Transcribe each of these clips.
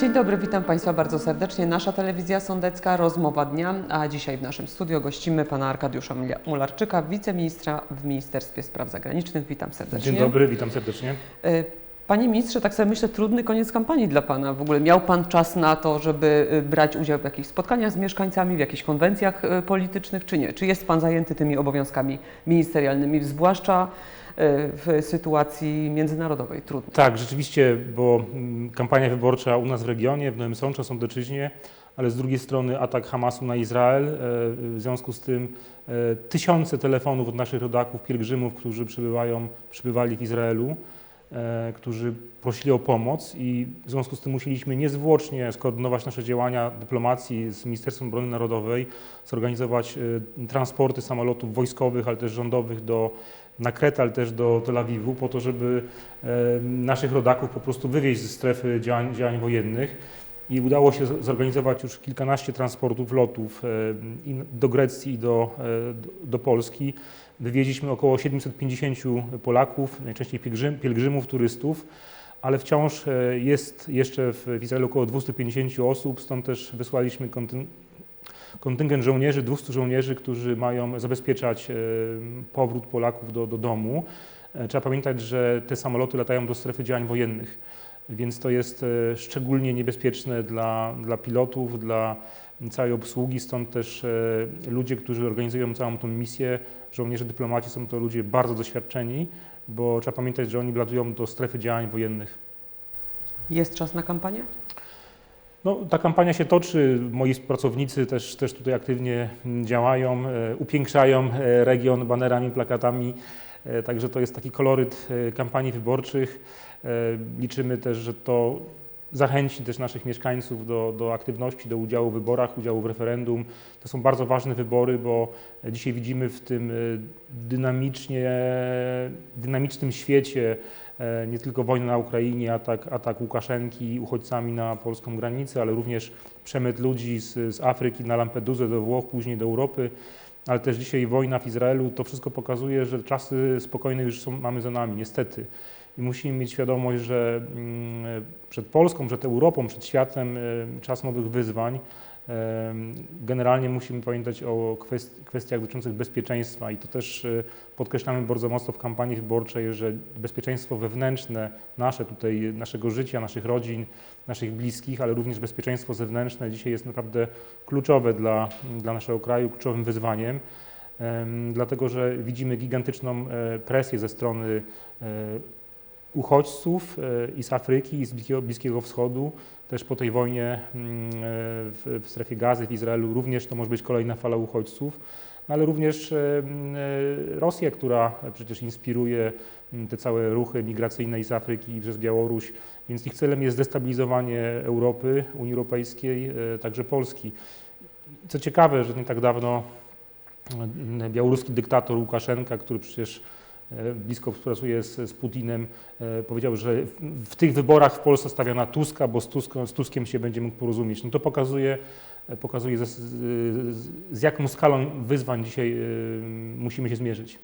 Dzień dobry, witam Państwa bardzo serdecznie. Nasza telewizja sądecka, rozmowa dnia, a dzisiaj w naszym studio gościmy pana Arkadiusza Mularczyka, wiceministra w Ministerstwie Spraw Zagranicznych. Witam serdecznie. Dzień dobry, witam serdecznie. Panie ministrze, tak sobie myślę, trudny koniec kampanii dla pana. W ogóle miał pan czas na to, żeby e, brać udział w jakichś spotkaniach z mieszkańcami, w jakichś konwencjach e, politycznych, czy nie? Czy jest pan zajęty tymi obowiązkami ministerialnymi, zwłaszcza e, w sytuacji międzynarodowej trudnej? Tak, rzeczywiście, bo mm, kampania wyborcza u nas w regionie, w Nowym Sączu, Sądeczyźnie, ale z drugiej strony atak Hamasu na Izrael. e, W związku z tym e, tysiące telefonów od naszych rodaków, pielgrzymów, którzy przybywają, przybywali w Izraelu, którzy prosili o pomoc i w związku z tym musieliśmy niezwłocznie skoordynować nasze działania dyplomacji z Ministerstwem Obrony Narodowej, zorganizować e, transporty samolotów wojskowych, ale też rządowych do na Kretę, ale też do Tel Awiwu, po to, żeby e, naszych rodaków po prostu wywieźć ze strefy działań, działań wojennych. I udało się zorganizować już kilkanaście transportów, lotów e, do Grecji i do, e, do- Polski. Wywieźliśmy około 750 Polaków, najczęściej pielgrzym, pielgrzymów, turystów, ale wciąż e, jest jeszcze w Izraelu około 250 osób, stąd też wysłaliśmy kontyn- kontyngent żołnierzy, 200 żołnierzy, którzy mają zabezpieczać powrót Polaków do, do domu. Trzeba pamiętać, że te samoloty latają do strefy działań wojennych, więc to jest e, szczególnie niebezpieczne dla, dla pilotów, dla całej obsługi, stąd też e, ludzie, którzy organizują całą tą misję, żołnierze dyplomaci są to ludzie bardzo doświadczeni, bo trzeba pamiętać, że oni latują do strefy działań wojennych. Jest czas na kampanię? No, ta kampania się toczy. Moi pracownicy też, też tutaj aktywnie działają, e, upiększają region banerami, plakatami. E, Także to jest taki koloryt e, kampanii wyborczych. E, Liczymy też, że to zachęci też naszych mieszkańców do, do aktywności, do udziału w wyborach, udziału w referendum. To są bardzo ważne wybory, bo dzisiaj widzimy w tym dynamicznie, dynamicznym świecie nie tylko wojna na Ukrainie, atak, atak Łukaszenki uchodźcami na polską granicę, ale również przemyt ludzi z, z Afryki na Lampedusę do Włoch, później do Europy, ale też dzisiaj wojna w Izraelu. To wszystko pokazuje, że czasy spokojne już są, mamy za nami, niestety. I musimy mieć świadomość, że mm, przed Polską, przed Europą, przed światem e, czas nowych wyzwań. Generalnie musimy pamiętać o kwest- kwestiach dotyczących bezpieczeństwa i to też e, podkreślamy bardzo mocno w kampanii wyborczej, że bezpieczeństwo wewnętrzne nasze tutaj, naszego życia, naszych rodzin, naszych bliskich, ale również bezpieczeństwo zewnętrzne dzisiaj jest naprawdę kluczowe dla, dla naszego kraju, kluczowym wyzwaniem. Em, Dlatego, że widzimy gigantyczną e, presję ze strony e, uchodźców e, i z Afryki, i z Bliskiego Wschodu, też po tej wojnie mm, w, strefie gazy, w Izraelu, również to może być kolejna fala uchodźców, no ale również e, mm, e, Rosja, która przecież inspiruje mm, te całe ruchy migracyjne z Afryki przez Białoruś, więc ich celem jest destabilizowanie Europy, Unii Europejskiej, e, także Polski. Co ciekawe, że nie tak dawno białoruski dyktator Łukaszenka, który przecież blisko współpracuje z, z Putinem, e, powiedział, że w, w tych wyborach w Polsce stawia na Tuska, bo z, Tuską, z Tuskiem się będzie mógł porozumieć. No to pokazuje, e, pokazuje z, z, z jaką skalą wyzwań dzisiaj e, musimy się zmierzyć.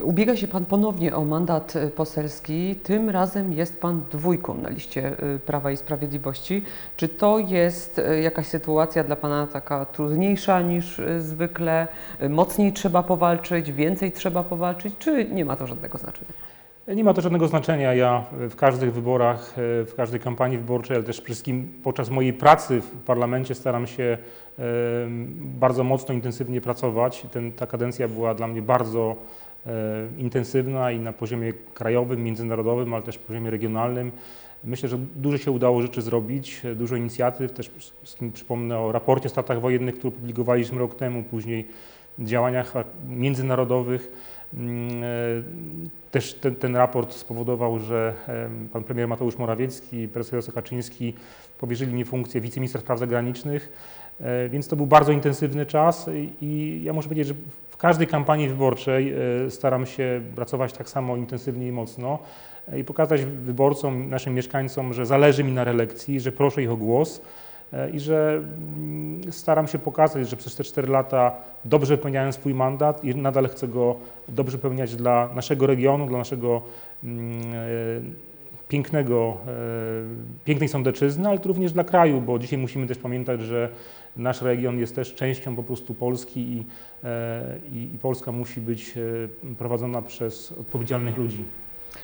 Ubiega się Pan ponownie o mandat y, poselski. Tym razem jest Pan dwójką na liście y, Prawa i Sprawiedliwości. Czy to jest y, jakaś sytuacja dla Pana taka trudniejsza niż zwykle? Mocniej trzeba powalczyć, więcej trzeba powalczyć, czy nie ma to żadnego znaczenia? Nie ma to żadnego znaczenia. Ja w każdych wyborach, w każdej kampanii wyborczej, ale też przede wszystkim podczas mojej pracy w parlamencie staram się bardzo mocno, intensywnie pracować. Ten, ta kadencja była dla mnie bardzo intensywna i na poziomie krajowym, międzynarodowym, ale też poziomie regionalnym. Myślę, że dużo się udało rzeczy zrobić, e, dużo inicjatyw. Też przypomnę o raporcie o statach wojennych, który publikowaliśmy rok temu, później działaniach międzynarodowych. Mm, e, Też ten, ten raport spowodował, że pan premier Mateusz Morawiecki i prezes Jarosław Kaczyński powierzyli mi funkcję wiceministra spraw zagranicznych, e, więc to był bardzo intensywny czas i- ja muszę powiedzieć, że każdej kampanii wyborczej e, staram się pracować tak samo intensywnie i mocno e, i pokazać wyborcom, naszym mieszkańcom, że zależy mi na reelekcji, że proszę ich o głos e, i że mm, staram się pokazać, że przez te 4 lata dobrze wypełniałem swój mandat i nadal chcę go dobrze pełniać dla naszego regionu, dla naszego mm, pięknego, e, pięknej sądeczyzny, ale również dla kraju, bo dzisiaj musimy też pamiętać, że nasz region jest też częścią po prostu Polski i, e, i Polska musi być e, prowadzona przez odpowiedzialnych ludzi.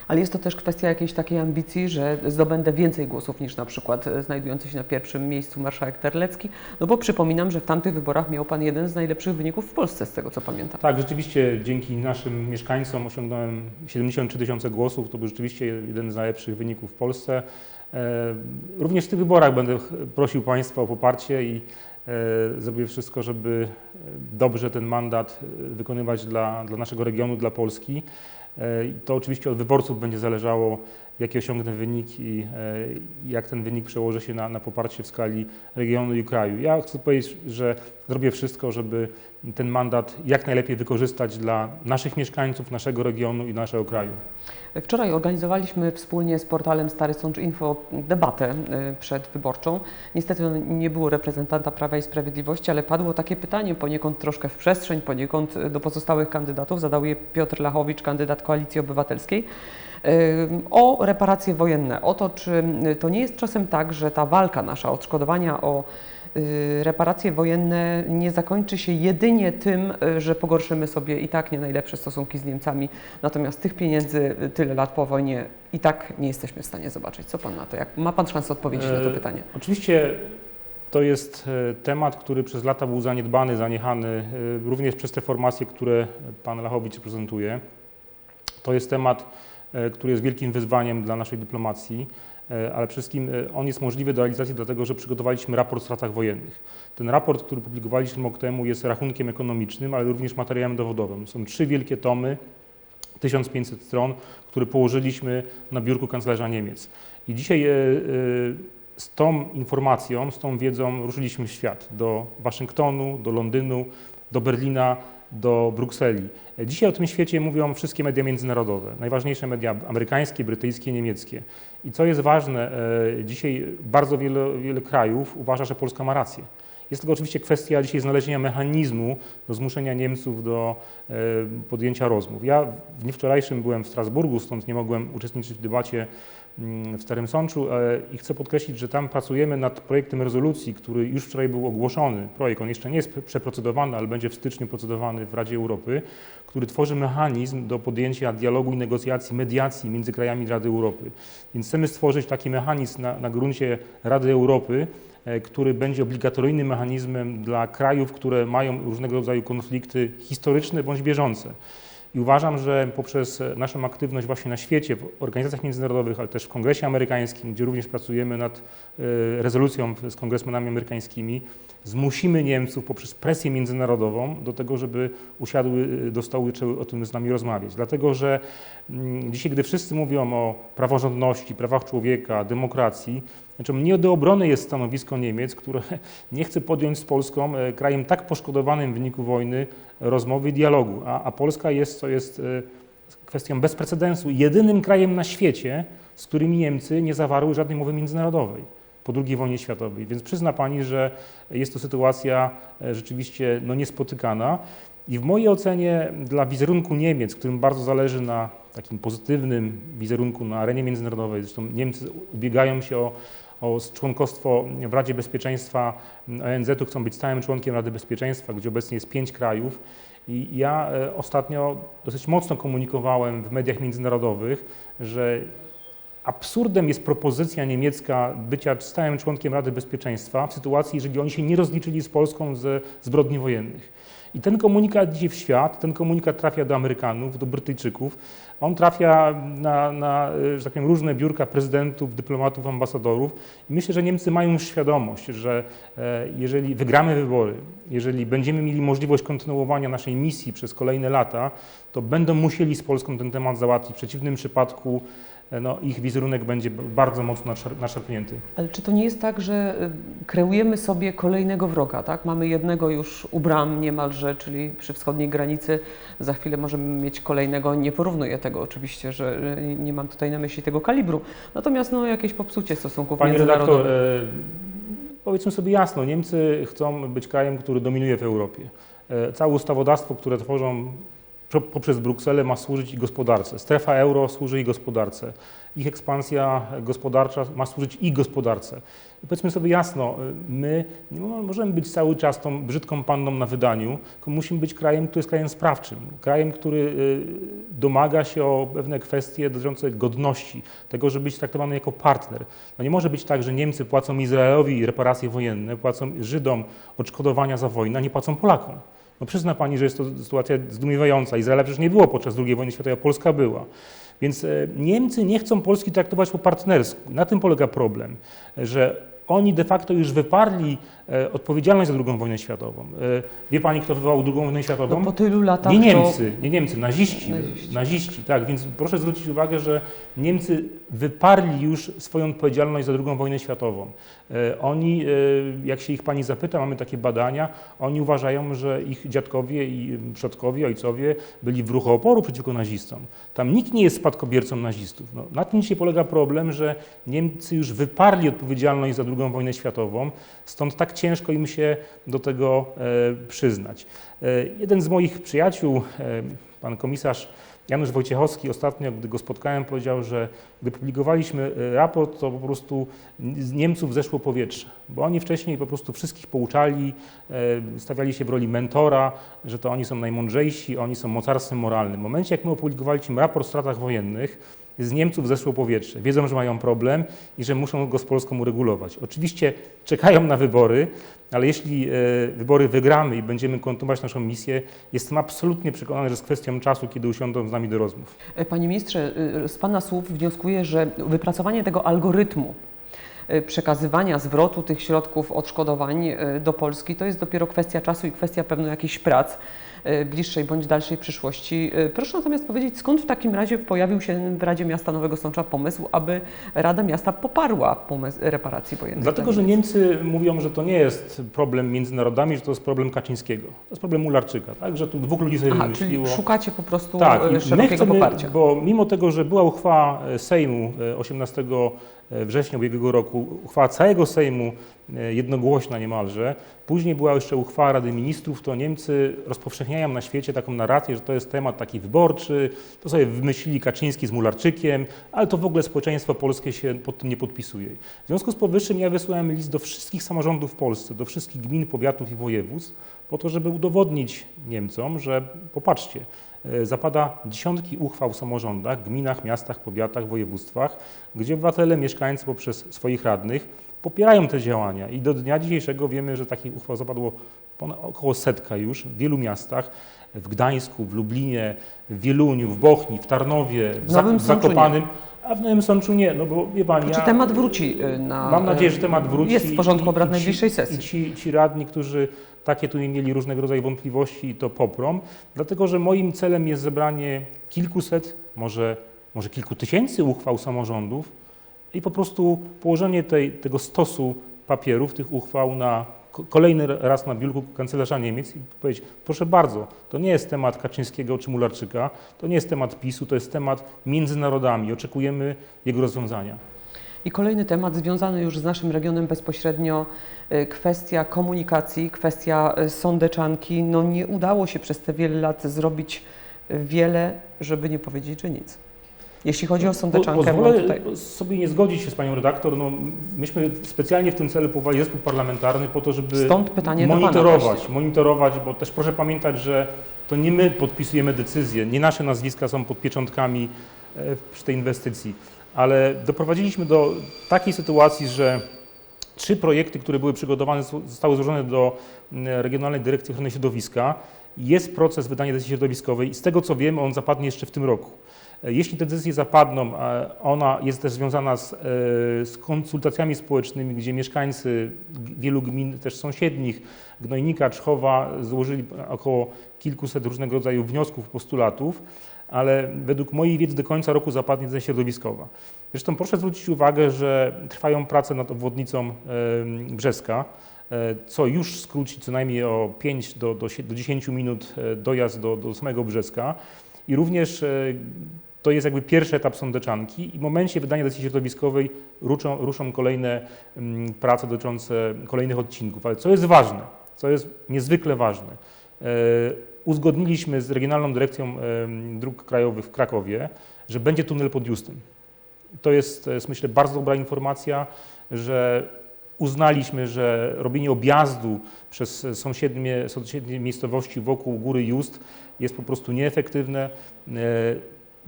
Ale jest to też kwestia jakiejś takiej ambicji, że zdobędę więcej głosów niż na przykład e, znajdujący się na pierwszym miejscu marszałek Terlecki, no bo przypominam, że w tamtych wyborach miał Pan jeden z najlepszych wyników w Polsce, z tego co pamiętam. Tak, rzeczywiście dzięki naszym mieszkańcom osiągnąłem 73 tysiące głosów. To był rzeczywiście jeden z najlepszych wyników w Polsce. E, Również w tych wyborach będę prosił Państwa o poparcie i e, zrobię wszystko, żeby dobrze ten mandat wykonywać dla, dla naszego regionu, dla Polski. E, i To oczywiście od wyborców będzie zależało, jaki osiągnę wynik i e, jak ten wynik przełoży się na, na poparcie w skali regionu i kraju. Ja chcę powiedzieć, że zrobię wszystko, żeby ten mandat jak najlepiej wykorzystać dla naszych mieszkańców, naszego regionu i naszego kraju. Wczoraj organizowaliśmy wspólnie z portalem Stary Sącz Info debatę y, przedwyborczą. Niestety nie było reprezentanta Prawa i Sprawiedliwości, ale padło takie pytanie poniekąd troszkę w przestrzeń, poniekąd do pozostałych kandydatów. Zadał je Piotr Lachowicz, kandydat Koalicji Obywatelskiej. O reparacje wojenne, o to, czy y, to nie jest czasem tak, że ta walka nasza, odszkodowania o y, reparacje wojenne nie zakończy się jedynie tym, y, że pogorszymy sobie i tak nie najlepsze stosunki z Niemcami, natomiast tych pieniędzy tyle lat po wojnie i tak nie jesteśmy w stanie zobaczyć. Co Pan na to? Jak, ma Pan szansę odpowiedzieć na to E, pytanie? Oczywiście to jest e, temat, który przez lata był zaniedbany, zaniechany, e, również przez te formacje, które pan Lachowicz prezentuje. To jest temat, e, który jest wielkim wyzwaniem dla naszej dyplomacji, e, ale przede wszystkim e, on jest możliwy do realizacji dlatego, że przygotowaliśmy raport o stratach wojennych. Ten raport, który publikowaliśmy rok temu jest rachunkiem ekonomicznym, ale również materiałem dowodowym. Są trzy wielkie tomy, 1500 stron, które położyliśmy na biurku kanclerza Niemiec. I dzisiaj z tą informacją, z tą wiedzą ruszyliśmy w świat do Waszyngtonu, do Londynu, do Berlina, do Brukseli. Dzisiaj o tym świecie mówią wszystkie media międzynarodowe, najważniejsze media amerykańskie, brytyjskie, niemieckie. I co jest ważne, e, dzisiaj bardzo wiele, wiele krajów uważa, że Polska ma rację. Jest tylko oczywiście kwestia dzisiaj znalezienia mechanizmu do zmuszenia Niemców do e, podjęcia rozmów. Ja w dniu wczorajszym byłem w Strasburgu, stąd nie mogłem uczestniczyć w debacie mm, w Starym Sączu e, i chcę podkreślić, że tam pracujemy nad projektem rezolucji, który już wczoraj był ogłoszony. Projekt, on jeszcze nie jest przeprocedowany, ale będzie w styczniu procedowany w Radzie Europy, który tworzy mechanizm do podjęcia dialogu i negocjacji, mediacji między krajami Rady Europy. Więc chcemy stworzyć taki mechanizm na, na gruncie Rady Europy, który będzie obligatoryjnym mechanizmem dla krajów, które mają różnego rodzaju konflikty historyczne bądź bieżące. I uważam, że poprzez naszą aktywność właśnie na świecie, w organizacjach międzynarodowych, ale też w Kongresie Amerykańskim, gdzie również pracujemy nad e, rezolucją z kongresmenami amerykańskimi, zmusimy Niemców poprzez presję międzynarodową do tego, żeby usiadły e, do stołu i zaczęły o tym z nami rozmawiać. Dlatego, że mm, dzisiaj, gdy wszyscy mówią o praworządności, prawach człowieka, demokracji, znaczy nie do obrony jest stanowisko Niemiec, które nie chce podjąć z Polską, e, krajem tak poszkodowanym w wyniku wojny, rozmowy i dialogu. A, a Polska jest, co jest e, kwestią bez precedensu, jedynym krajem na świecie, z którymi Niemcy nie zawarły żadnej umowy międzynarodowej po II wojnie światowej. Więc przyzna Pani, że jest to sytuacja e, rzeczywiście no, niespotykana. I w mojej ocenie dla wizerunku Niemiec, którym bardzo zależy na takim pozytywnym wizerunku na arenie międzynarodowej, zresztą Niemcy ubiegają się o, o członkostwo w Radzie Bezpieczeństwa ONZ-u, chcą być stałym członkiem Rady Bezpieczeństwa, gdzie obecnie jest pięć krajów. I ja e, ostatnio dosyć mocno komunikowałem w mediach międzynarodowych, że absurdem jest propozycja niemiecka bycia stałym członkiem Rady Bezpieczeństwa w sytuacji, jeżeli oni się nie rozliczyli z Polską ze zbrodni wojennych. I ten komunikat idzie w świat, ten komunikat trafia do Amerykanów, do Brytyjczyków, on trafia na, na że tak powiem, różne biurka prezydentów, dyplomatów, ambasadorów. I myślę, że Niemcy mają już świadomość, że e, jeżeli wygramy wybory, jeżeli będziemy mieli możliwość kontynuowania naszej misji przez kolejne lata, to będą musieli z Polską ten temat załatwić. W przeciwnym przypadku no, ich wizerunek będzie bardzo mocno naszar- naszarpnięty. Ale czy to nie jest tak, że y, kreujemy sobie kolejnego wroga, tak? Mamy jednego już u bram niemalże, czyli przy wschodniej granicy, za chwilę możemy mieć kolejnego, nie porównuję tego oczywiście, że y, nie mam tutaj na myśli tego kalibru, natomiast no jakieś popsucie stosunków Panie redaktor, międzynarodowych. e, powiedzmy sobie jasno, Niemcy chcą być krajem, który dominuje w Europie. E, Całe ustawodawstwo, które tworzą poprzez Brukselę ma służyć ich gospodarce. Strefa euro służy ich gospodarce. Ich ekspansja gospodarcza ma służyć ich gospodarce. I powiedzmy sobie jasno, y, my nie mo- możemy być cały czas tą brzydką panną na wydaniu, tylko musimy być krajem, który jest krajem sprawczym. Krajem, który y, domaga się o pewne kwestie dotyczące godności, tego, żeby być traktowany jako partner. No nie może być tak, że Niemcy płacą Izraelowi reparacje wojenne, płacą Żydom odszkodowania za wojnę, a nie płacą Polakom. No przyzna Pani, że jest to sytuacja zdumiewająca. Izraela przecież nie było podczas II wojny światowej, a Polska była. Więc e, Niemcy nie chcą Polski traktować po partnersku. Na tym polega problem, że oni de facto już wyparli e, odpowiedzialność za II wojnę światową. E, Wie Pani, kto wywołał II wojnę światową? No po tylu latach Nie to... Niemcy, nie Niemcy, naziści, Naziści. naziści. tak, więc proszę zwrócić uwagę, że Niemcy wyparli już swoją odpowiedzialność za II wojnę światową. E, Oni, jak się ich pani zapyta, mamy takie badania, oni uważają, że ich dziadkowie i przodkowie, ojcowie byli w ruchu oporu przeciwko nazistom. Tam nikt nie jest spadkobiercą nazistów. No, na tym dzisiaj polega problem, że Niemcy już wyparli odpowiedzialność za II wojnę światową, stąd tak ciężko im się do tego e, przyznać. E, Jeden z moich przyjaciół, e, pan komisarz Janusz Wojciechowski, ostatnio, gdy go spotkałem, powiedział, że gdy publikowaliśmy raport, to po prostu z Niemców zeszło powietrze, bo oni wcześniej po prostu wszystkich pouczali, stawiali się w roli mentora, że to oni są najmądrzejsi, oni są mocarstwem moralnym. W momencie, jak my opublikowaliśmy raport o stratach wojennych, z Niemców zeszło powietrze. Wiedzą, że mają problem i że muszą go z Polską uregulować. Oczywiście czekają na wybory, ale jeśli e, wybory wygramy i będziemy kontynuować naszą misję, jestem absolutnie przekonany, że z kwestią czasu, kiedy usiądą z nami do rozmów. E, Panie ministrze, y, z Pana słów wnioskuję, że wypracowanie tego algorytmu przekazywania zwrotu tych środków odszkodowań do Polski to jest dopiero kwestia czasu i kwestia pewno jakichś prac bliższej bądź dalszej przyszłości. Y, Proszę natomiast powiedzieć, skąd w takim razie pojawił się w Radzie Miasta Nowego Sącza pomysł, aby Rada Miasta poparła pomysł reparacji wojennych? Dlatego, że Niemcy mówią, że to nie jest problem między narodami, że to jest problem Kaczyńskiego. To jest problem Mularczyka, tak? Że tu dwóch ludzi sobie Aha, czyli szukacie po prostu Tak, y, i my szerokiego chcemy, poparcia. bo mimo tego, że była uchwała e, Sejmu e, 18 września ubiegłego roku, uchwała całego Sejmu e, jednogłośna niemalże, później była jeszcze uchwała Rady Ministrów, to Niemcy rozpowszechniają na świecie taką narrację, że to jest temat taki wyborczy, to sobie wymyślili Kaczyński z Mularczykiem, ale to w ogóle społeczeństwo polskie się pod tym nie podpisuje. W związku z powyższym ja wysłałem list do wszystkich samorządów w Polsce, do wszystkich gmin, powiatów i województw, po to, żeby udowodnić Niemcom, że popatrzcie, e, zapada dziesiątki uchwał w samorządach, gminach, miastach, powiatach, województwach, gdzie obywatele, mieszkańcy poprzez swoich radnych popierają te działania i do dnia dzisiejszego wiemy, że takich uchwał zapadło ponad, około setka już w wielu miastach, w Gdańsku, w Lublinie, w Wieluniu, w Bochni, w Tarnowie, w, Nowym w. Zakopanym, a w Nowym Sączu nie, no bo wie Pani, Czy ja, temat wróci y, na... Mam nadzieję, że temat wróci. Jest w porządku obrad najbliższej sesji. I ci, ci radni, którzy takie tu mieli różnego rodzaju wątpliwości, to poprą, dlatego że moim celem jest zebranie kilkuset, może, może kilku tysięcy uchwał samorządów i po prostu położenie tej, tego stosu papierów, tych uchwał na ko- kolejny raz na biurku kanclerza Niemiec i powiedzieć, proszę bardzo, to nie jest temat Kaczyńskiego czy Mularczyka, to nie jest temat PiSu, to jest temat między narodami. Oczekujemy jego rozwiązania. I kolejny temat związany już z naszym regionem bezpośrednio, y, kwestia komunikacji, kwestia y, sądeczanki. No nie udało się przez te wiele lat zrobić y, wiele, żeby nie powiedzieć, że nic. Jeśli chodzi o sądeczankę, Pozwolę tutaj... sobie nie zgodzić się z panią redaktor. No, myśmy specjalnie w tym celu powołali zespół parlamentarny po to, żeby monitorować, monitorować, bo też proszę pamiętać, że to nie my podpisujemy decyzje, nie nasze nazwiska są pod pieczątkami e, przy tej inwestycji, ale doprowadziliśmy do takiej sytuacji, że trzy projekty, które były przygotowane, zostały złożone do mm, Regionalnej Dyrekcji Ochrony Środowiska. Jest proces wydania decyzji środowiskowej i z tego co wiem, on zapadnie jeszcze w tym roku. E, Jeśli te decyzje zapadną, a ona jest też związana z, e, z konsultacjami społecznymi, gdzie mieszkańcy wielu gmin, też sąsiednich, Gnojnika, Czchowa, złożyli około kilkuset różnego rodzaju wniosków, postulatów, ale według mojej wiedzy do końca roku zapadnie decyzja środowiskowa. Zresztą proszę zwrócić uwagę, że trwają prace nad obwodnicą Brzeska, e, co już skróci co najmniej o 5 do, do, do 10 minut e, dojazd do, do samego Brzeska. I również e, to jest jakby pierwszy etap sądeczanki i w momencie wydania decyzji środowiskowej ruszą, ruszą kolejne prace dotyczące kolejnych odcinków. Ale co jest ważne, co jest niezwykle ważne, uzgodniliśmy z Regionalną Dyrekcją Dróg Krajowych w Krakowie, że będzie tunel pod Justym. To jest, to jest myślę bardzo dobra informacja, że uznaliśmy, że robienie objazdu przez sąsiednie, sąsiednie miejscowości wokół góry Just jest po prostu nieefektywne.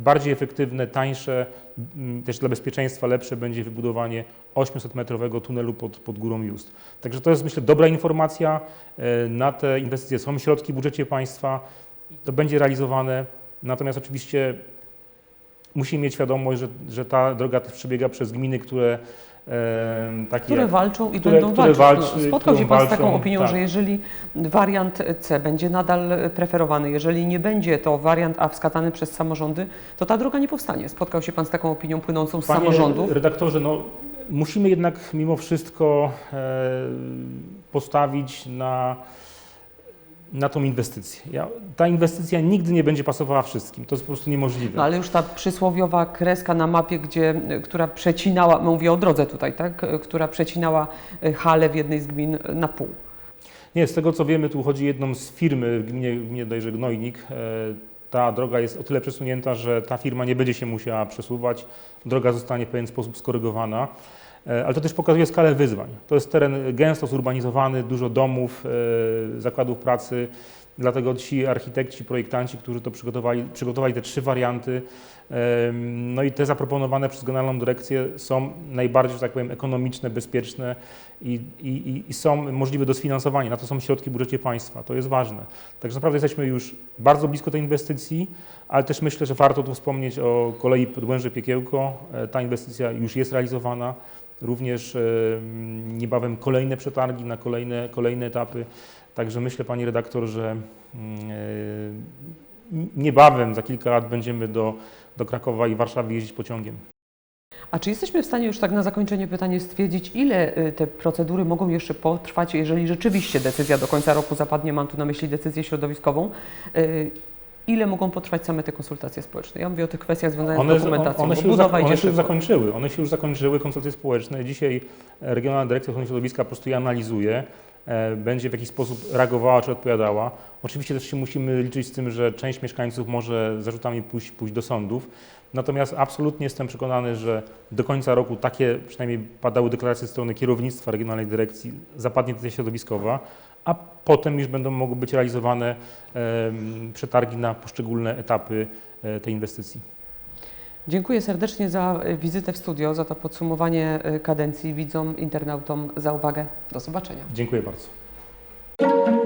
Bardziej efektywne, tańsze, m, też dla bezpieczeństwa lepsze będzie wybudowanie 800-metrowego tunelu pod, pod górą Just. Także to jest myślę dobra informacja. E, Na te inwestycje są środki w budżecie państwa. To będzie realizowane. Natomiast oczywiście musimy mieć świadomość, że, że ta droga też przebiega przez gminy, które takie Które walczą i które- będą które walczyć. walczy- no, spotkał się Pan z taką opinią, tak. że jeżeli wariant C będzie nadal preferowany, jeżeli nie będzie to wariant A wskazany przez samorządy, to ta droga nie powstanie. Spotkał się Pan z taką opinią płynącą z Panie samorządów? redaktorze, no, musimy jednak mimo wszystko e, postawić na, na tą inwestycję. Ja, ta inwestycja nigdy nie będzie pasowała wszystkim. To jest po prostu niemożliwe. No ale już ta przysłowiowa kreska na mapie, gdzie, która przecinała, mówię o drodze tutaj, tak, która przecinała y, halę w jednej z gmin y, na pół. Nie, z tego co wiemy, tu chodzi jedną z firmy w gminie, gminie bodajże Gnojnik. E, Ta droga jest o tyle przesunięta, że ta firma nie będzie się musiała przesuwać. Droga zostanie w pewien sposób skorygowana. E, Ale to też pokazuje skalę wyzwań. To jest teren gęsto zurbanizowany, dużo domów, e, zakładów pracy. Dlatego ci architekci, projektanci, którzy to przygotowali, przygotowali te trzy warianty, no i te zaproponowane przez Generalną Dyrekcję są najbardziej, że tak powiem, ekonomiczne, bezpieczne i, i, i- i są możliwe do sfinansowania. Na to są środki w budżecie państwa. To jest ważne. Także naprawdę jesteśmy już bardzo blisko tej inwestycji, ale też myślę, że warto tu wspomnieć o kolei Podłęże-Piekiełko. E, Ta inwestycja już jest realizowana. Również e, niebawem kolejne przetargi na kolejne, kolejne etapy. Także myślę, Pani redaktor, że mm, e, niebawem, za kilka lat będziemy do, do Krakowa i Warszawy jeździć pociągiem. A czy jesteśmy w stanie już tak na zakończenie pytanie stwierdzić, ile y, te procedury mogą jeszcze potrwać, jeżeli rzeczywiście decyzja do końca roku zapadnie, mam tu na myśli decyzję środowiskową, ile mogą potrwać same te konsultacje społeczne? Ja mówię o tych kwestiach związanych z One, dokumentacją, one, się już, zak- one się już zakończyły. One się już zakończyły, konsultacje społeczne. Dzisiaj e, Regionalna Dyrekcja Ochrony Środowiska po prostu je analizuje, e, będzie w jakiś sposób reagowała czy odpowiadała. Oczywiście też się musimy liczyć z tym, że część mieszkańców może z zarzutami pójść, pójść do sądów. Natomiast absolutnie jestem przekonany, że do końca roku takie przynajmniej padały deklaracje ze strony kierownictwa Regionalnej Dyrekcji, zapadnie decyzja środowiskowa, a potem już będą mogły być realizowane przetargi na poszczególne etapy e, tej inwestycji. Dziękuję serdecznie za y, wizytę w studio, za to podsumowanie y, kadencji widzom, internautom za uwagę. Do zobaczenia. Dziękuję bardzo.